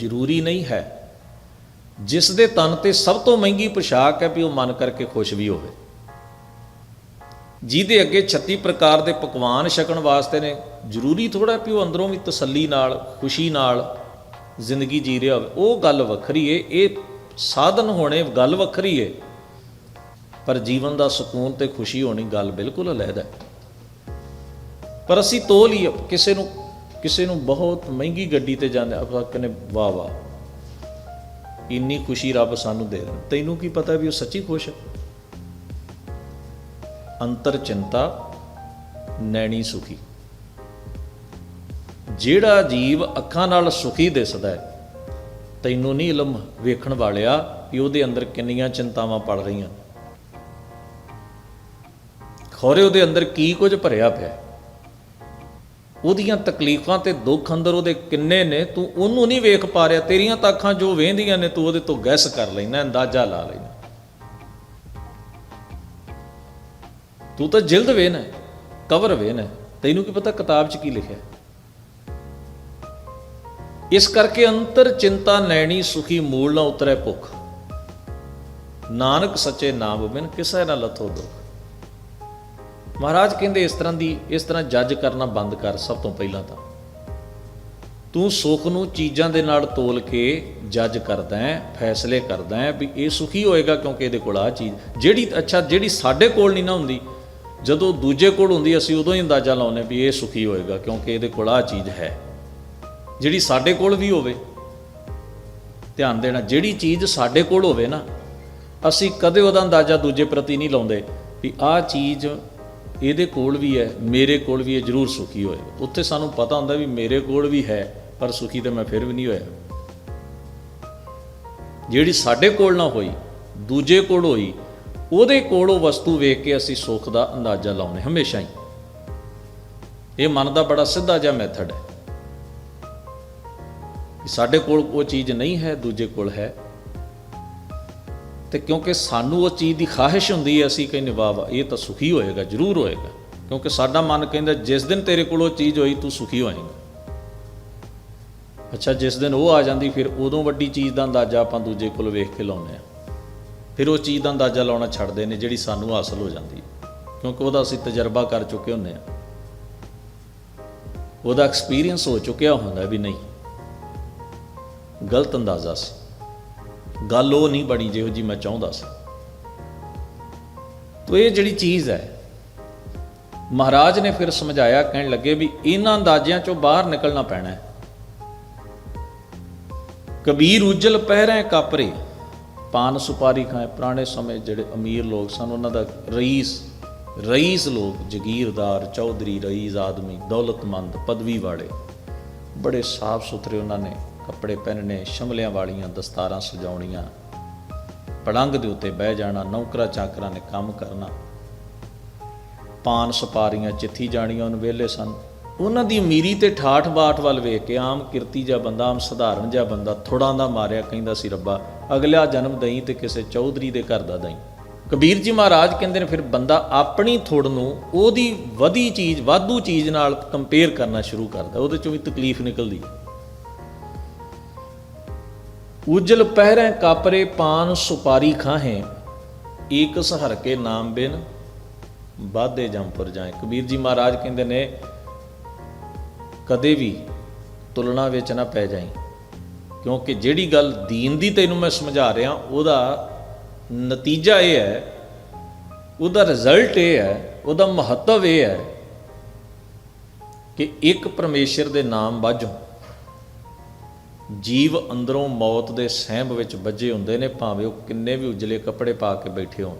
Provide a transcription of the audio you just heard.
ਜ਼ਰੂਰੀ ਨਹੀਂ ਹੈ। ਜਿਸ ਦੇ ਤਨ ਤੇ ਸਭ ਤੋਂ ਮਹਿੰਗੀ ਪੋਸ਼ਾਕ ਹੈ ਵੀ ਉਹ ਮਨ ਕਰਕੇ ਖੁਸ਼ ਵੀ ਹੋਵੇ। ਜਿਹਦੇ ਅੱਗੇ 36 ਪ੍ਰਕਾਰ ਦੇ ਪਕਵਾਨ ਛਕਣ ਵਾਸਤੇ ਨੇ, ਜ਼ਰੂਰੀ ਥੋੜਾ ਵੀ ਉਹ ਅੰਦਰੋਂ ਵੀ ਤਸੱਲੀ ਨਾਲ, ਖੁਸ਼ੀ ਨਾਲ ਜ਼ਿੰਦਗੀ ਜੀ ਰਿਹਾ ਹੋਵੇ। ਉਹ ਗੱਲ ਵੱਖਰੀ ਏ, ਇਹ ਸਾਧਨ ਹੋਣੇ ਗੱਲ ਵੱਖਰੀ ਏ। ਪਰ ਜੀਵਨ ਦਾ ਸਕੂਨ ਤੇ ਖੁਸ਼ੀ ਹੋਣੀ ਗੱਲ ਬਿਲਕੁਲ ਅਲੱਗ ਹੈ। ਪਰ ਅਸੀਂ ਤੋਲ ਹੀ ਕਿਸੇ ਨੂੰ ਕਿਸੇ ਨੂੰ ਬਹੁਤ ਮਹਿੰਗੀ ਗੱਡੀ ਤੇ ਜਾਂਦੇ ਆਪਾਂ ਕਹਿੰਦੇ, ਵਾਹ ਵਾਹ। ਇੰਨੀ ਖੁਸ਼ੀ ਰੱਬ ਸਾਨੂੰ ਦੇ ਦੇ ਤੈਨੂੰ ਕੀ ਪਤਾ ਵੀ ਉਹ ਸੱਚੀ ਖੁਸ਼ ਹੈ ਅੰਤਰ ਚਿੰਤਾ, ਨੈਣੀ ਸੁਖੀ। ਜਿਹੜਾ ਜੀਵ ਅੱਖਾਂ ਨਾਲ ਸੁਖੀ ਦਿਸਦਾ ਹੈ, ਤੈਨੂੰ ਨਹੀਂ ਇਲਮ ਵੇਖਣ ਵਾਲਿਆ ਕਿ ਉਹਦੇ ਅੰਦਰ ਕਿੰਨੀਆਂ ਚਿੰਤਾਵਾਂ ਪੜ ਰਹੀਆਂ। ਖੋਰੇ ਉਹਦੇ ਅੰਦਰ ਕੀ ਕੁਝ ਭਰਿਆ ਪਿਆ ਉਹਦੀਆਂ ਤਕਲੀਫਾਂ ਤੇ ਦੁੱਖ ਅੰਦਰ ਉਹਦੇ ਕਿੰਨੇ ਨੇ? ਤੂੰ ਉਹਨੂੰ ਨਹੀਂ ਵੇਖ ਪਾ ਰਿਹਾ। ਤੇਰੀਆਂ ਤਾਂ ਅੱਖਾਂ ਜੋ ਵੇਂਦੀਆਂ ਨੇ, ਤੂੰ ਉਹਦੇ ਤੋਂ ਗੈਸ ਕਰ ਲੈਣਾ ਅੰਦਾਜ਼ਾ ਲਾ ਲੈਣਾ ਤੂੰ ਤਾਂ ਜਿਲਦ ਵੇਨਾ ਕਵਰ ਵੇਨਾ ਤੈਨੂੰ ਕੀ ਪਤਾ ਕਿਤਾਬ 'ਚ ਕੀ ਲਿਖਿਆ ਇਸ ਕਰਕੇ ਅੰਤਰ ਚਿੰਤਾ ਨੈਣੀ ਸੁਖੀ ਮੂਲ ਨਾ ਉਤਰੈ ਭੁਖ। ਨਾਨਕ ਸੱਚੇ ਨਾਮ ਬਿਨ ਕਿਸੈ ਨਾ ਲਥੋ ਦੁਖ। ਮਹਾਰਾਜ ਕਹਿੰਦੇ ਇਸ ਤਰ੍ਹਾਂ ਦੀ, ਇਸ ਤਰ੍ਹਾਂ ਜੱਜ ਕਰਨਾ ਬੰਦ ਕਰ ਸਭ ਤੋਂ ਪਹਿਲਾਂ ਤਾਂ। ਤੂੰ ਸੁੱਖ ਨੂੰ ਚੀਜ਼ਾਂ ਦੇ ਨਾਲ ਤੋਲ ਕੇ ਜੱਜ ਕਰਦਾ ਹੈ, ਫੈਸਲੇ ਕਰਦਾ ਹੈ ਵੀ ਇਹ ਸੁਖੀ ਹੋਏਗਾ ਕਿਉਂਕਿ ਇਹਦੇ ਕੋਲ ਆ ਚੀਜ਼। ਜਿਹੜੀ, ਅੱਛਾ, ਜਿਹੜੀ ਸਾਡੇ ਕੋਲ ਨਹੀਂ ਨਾ ਹੁੰਦੀ, ਜਦੋਂ ਦੂਜੇ ਕੋਲ ਹੁੰਦੀ, ਅਸੀਂ ਉਦੋਂ ਹੀ ਅੰਦਾਜ਼ਾ ਲਾਉਂਦੇ ਵੀ ਇਹ ਸੁਖੀ ਹੋਏਗਾ ਕਿਉਂਕਿ ਇਹਦੇ ਕੋਲ ਆ ਚੀਜ਼ ਹੈ। ਜਿਹੜੀ ਸਾਡੇ ਕੋਲ ਵੀ ਹੋਵੇ, ਧਿਆਨ ਦੇਣਾ, ਜਿਹੜੀ ਚੀਜ਼ ਸਾਡੇ ਕੋਲ ਹੋਵੇ ਨਾ, ਅਸੀਂ ਕਦੇ ਉਹਦਾ ਅੰਦਾਜ਼ਾ ਦੂਜੇ ਪ੍ਰਤੀ ਨਹੀਂ ਲਾਉਂਦੇ ਵੀ ਆਹ ਚੀਜ਼ ਇਹਦੇ ਕੋਲ ਵੀ ਹੈ, ਮੇਰੇ ਕੋਲ ਵੀ ਹੈ, ਜ਼ਰੂਰ ਸੁਖੀ ਹੋਏ। ਉੱਥੇ ਸਾਨੂੰ ਪਤਾ ਹੁੰਦਾ ਵੀ ਮੇਰੇ ਕੋਲ ਵੀ ਹੈ, ਪਰ ਸੁਖੀ ਤਾਂ ਮੈਂ ਫਿਰ ਵੀ ਨਹੀਂ ਹੋਇਆ। ਜਿਹੜੀ ਸਾਡੇ ਕੋਲ ਨਾ ਹੋਈ, ਦੂਜੇ ਕੋਲ ਹੋਈ, ਉਹਦੇ ਕੋਲ ਉਹ ਵਸਤੂ ਵੇਖ ਕੇ ਅਸੀਂ ਸੁੱਖ ਦਾ ਅੰਦਾਜ਼ਾ ਲਾਉਨੇ ਹਮੇਸ਼ਾ ਹੀ। ਇਹ ਮਨ ਦਾ ਬੜਾ ਸਿੱਧਾ ਜਿਹਾ ਮੈਥਡ ਹੈ। ਸਾਡੇ ਕੋਲ ਉਹ ਚੀਜ਼ ਨਹੀਂ ਹੈ, ਦੂਜੇ ਕੋਲ ਹੈ ਤੇ ਕਿਉਂਕਿ ਸਾਨੂੰ ਉਹ ਚੀਜ਼ ਦੀ ਖਾਹਿਸ਼ ਹੁੰਦੀ ਹੈ, ਅਸੀਂ ਕਹਿੰਦੇ ਵਾਹ ਵਾਹ, ਇਹ ਤਾਂ ਸੁਖੀ ਹੋਏਗਾ, ਜ਼ਰੂਰ ਹੋਏਗਾ। ਕਿਉਂਕਿ ਸਾਡਾ ਮਨ ਕਹਿੰਦਾ, ਜਿਸ ਦਿਨ ਤੇਰੇ ਕੋਲ ਉਹ ਚੀਜ਼ ਹੋਈ, ਤੂੰ ਸੁਖੀ ਹੋਏਗਾ। ਅੱਛਾ, ਜਿਸ ਦਿਨ ਉਹ ਆ ਜਾਂਦੀ, ਫਿਰ ਉਦੋਂ ਵੱਡੀ ਚੀਜ਼ ਦਾ ਅੰਦਾਜ਼ਾ ਆਪਾਂ ਦੂਜੇ ਕੋਲ ਵੇਖ ਕੇ ਲਾਉਂਦੇ ਆ ਫਿਰ ਉਹ ਚੀਜ਼ ਦਾ ਅੰਦਾਜ਼ਾ ਲਾਉਣਾ ਛੱਡਦੇ ਨੇ, ਜਿਹੜੀ ਸਾਨੂੰ ਹਾਸਲ ਹੋ ਜਾਂਦੀ ਕਿਉਂਕਿ ਉਹਦਾ ਅਸੀਂ ਤਜਰਬਾ ਕਰ ਚੁੱਕੇ ਹੁੰਦੇ ਆ ਉਹਦਾ ਐਕਸਪੀਰੀਅੰਸ ਹੋ ਚੁੱਕਿਆ ਹੁੰਦਾ ਵੀ ਨਹੀਂ। ਗਲਤ ਅੰਦਾਜ਼ਾ ਸੀ। ਗੱਲ ਉਹ ਨਹੀਂ ਬਣੀ ਜਿਹੋ ਜੀ ਮੈਂ ਚਾਹੁੰਦਾ ਸੀ। ਤੋ ਇਹ ਜਿਹੜੀ ਚੀਜ਼ ਹੈ, ਮਹਾਰਾਜ ਨੇ ਫਿਰ ਸਮਝਾਇਆ, ਕਹਿਣ ਲੱਗੇ ਵੀ ਇਹਨਾਂ ਅੰਦਾਜ਼ਿਆਂ ਚੋਂ ਬਾਹਰ ਨਿਕਲਣਾ ਪੈਣਾ ਹੈ। ਕਬੀਰ ਉਜਲ ਪਹਿਰੇ ਕਾਪਰੇ ਪਾਨ ਸੁਪਾਰੀ ਖਾਏ ਪੁਰਾਣੇ ਸਮੇਂ ਜਿਹੜੇ ਅਮੀਰ ਲੋਕ ਸਨ, ਉਹਨਾਂ ਦਾ ਰਈਸ ਰਈਸ ਲੋਕ, ਜਗੀਰਦਾਰ, ਚੌਧਰੀ, ਰਈਸ ਆਦਮੀ, ਦੌਲਤਮੰਦ, ਪਦਵੀ ਵਾਲੇ, ਬੜੇ ਸਾਫ਼ ਸੁਥਰੇ ਉਹਨਾਂ ਨੇ ਕੱਪੜੇ ਪਹਿਨਣੇ, ਸ਼ਮਲਿਆਂ ਵਾਲੀਆਂ ਦਸਤਾਰਾਂ ਸਜਾਉਣੀਆਂ ਪੜੰਗ ਦੇ ਉੱਤੇ ਬਹਿ ਜਾਣਾ, ਨੌਕਰਾ ਚਾਕਰਾਂ ਨੇ ਕੰਮ ਕਰਨਾ। ਪਾਨ ਸਪਾਰੀਆਂ ਚਿੱਥੀ ਜਾਣੀਆਂ ਉਹਨ ਵੇਲੇ ਸਨ। ਉਹਨਾਂ ਦੀ ਅਮੀਰੀ ਤੇ ਠਾਠ ਬਾਠ ਵੱਲ ਵੇਖ ਕੇ ਆਮ ਕਿਰਤੀ ਜਿਹਾ ਬੰਦਾ, ਆਮ ਸਧਾਰਨ ਜਿਹਾ ਬੰਦਾ ਥੋੜਾਂ ਦਾ ਮਾਰਿਆ ਕਹਿੰਦਾ ਸੀ, ਰੱਬਾ ਅਗਲਾ ਜਨਮ ਦਈ ਤੇ ਕਿਸੇ ਚੌਧਰੀ ਦੇ ਘਰ ਦਾ ਦਈ। ਕਬੀਰ ਜੀ ਮਹਾਰਾਜ ਕਹਿੰਦੇ ਨੇ, ਫਿਰ ਬੰਦਾ ਆਪਣੀ ਥੋੜ ਨੂੰ ਉਹਦੀ ਵਧੀ ਚੀਜ਼, ਵਾਧੂ ਚੀਜ਼ ਨਾਲ ਕੰਪੇਅਰ ਕਰਨਾ ਸ਼ੁਰੂ ਕਰਦਾ, ਉਹਦੇ ਚੋਂ ਵੀ ਤਕਲੀਫ ਨਿਕਲਦੀ ਹੈ। ਉਜਲ ਪਹਿਰੇ ਕਾਪਰੇ ਪਾਨ ਸੁਪਾਰੀ ਖਾਹੇ, ਏਕ ਸਹਰ ਕੇ ਨਾਮ ਬਿਨ ਬਾਧੇ ਜੰਪਰ ਜਾਏ ਕਬੀਰ ਜੀ ਮਹਾਰਾਜ ਕਹਿੰਦੇ ਨੇ, ਕਦੇ ਵੀ ਤੁਲਨਾ ਵਿੱਚ ਨਾ ਪੈ ਜਾਈ, ਕਿਉਂਕਿ ਜਿਹੜੀ ਗੱਲ ਦੀਨ ਦੀ ਤੈਨੂੰ ਮੈਂ ਸਮਝਾ ਰਿਹਾ, ਉਹਦਾ ਨਤੀਜਾ ਇਹ ਹੈ, ਉਹਦਾ ਰਿਜ਼ਲਟ ਇਹ ਹੈ, ਉਹਦਾ ਮਹੱਤਵ ਇਹ ਹੈ ਕਿ ਇੱਕ ਪਰਮੇਸ਼ਰ ਦੇ ਨਾਮ ਵਾਜੋਂ ਜੀਵ ਅੰਦਰੋਂ ਮੌਤ ਦੇ ਸਹਿਮ ਵਿੱਚ ਵੱਜੇ ਹੁੰਦੇ ਨੇ, ਭਾਵੇਂ ਉਹ ਕਿੰਨੇ ਵੀ ਉਜਲੇ ਕੱਪੜੇ ਪਾ ਕੇ ਬੈਠੇ ਹੋਣ।